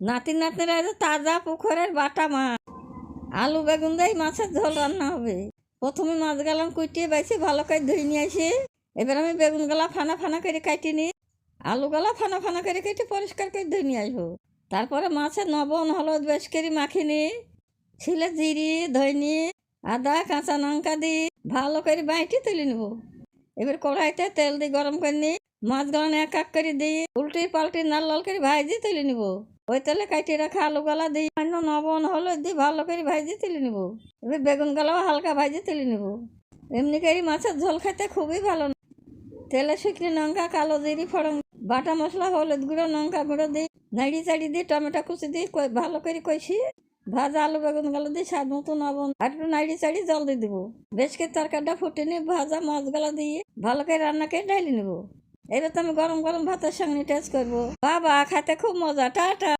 নাতি নাতনিরা তাজা পুকুরের বাটা মাছ। আলু, বেগুন দিয়ে মাছের ঝোল রান্না হবে। প্রথমে মাছ গেলাম কুটিয়ে বাইছি, ভালো করে ধুই নিয়ে আসি। এবার আমি বেগুন গলা ফানা ফানা করে কাটি নি আলু গলা ফানা ফানা করে কেটে পরিষ্কার করে ধুই নিয়ে আসব। তারপরে মাছের নবন হলুদ বেশ করে মাখিনি ছিলে জিরি ধইনি আদা, কাঁচা লঙ্কা দিই ভালো করে বাইটি তুলে নেব। এবার কড়াইতে তেল দিয়ে গরম করে নিই। মাছগুলো এক এক করে দিই উল্টি পাল্টি নাল লাল করে ভাজি তুলে নিব। ওই তেলে কাটিয়ে রাখা আলু গলা দিই অন্য নবন হলুদ দিয়ে ভালো করে ভাজি তুলে নিব। এবার বেগুন গলাও হালকা ভাজি তুলে নিব। এমনি করে মাছের ঝোল খেতে খুবই ভালো তেলে শুকনো লঙ্কা, কালো জিরি ফড়ং বাটা মশলা, হলুদ গুঁড়ো, লঙ্কা গুঁড়ো দিই নাড়ি চাড়ি দিই টমেটো কুচি দিই ভালো করে কষি ভাজা আলু বেগুনগুলো দিয়ে স্বাদ মতো লবণ আর একটু নাড়ি চাড়ি জল দিয়ে দিব। বেশ করে তরকারিটা ফুটে নিয়ে ভাজা মাছ মাছগুলো দিয়ে ভালো করে রান্না করে ঢালি নেব। এবার তো আমি গরম গরম ভাতের সঙ্গে টেস্ট করব। বাবা, খেতে খুব মজা। টাটা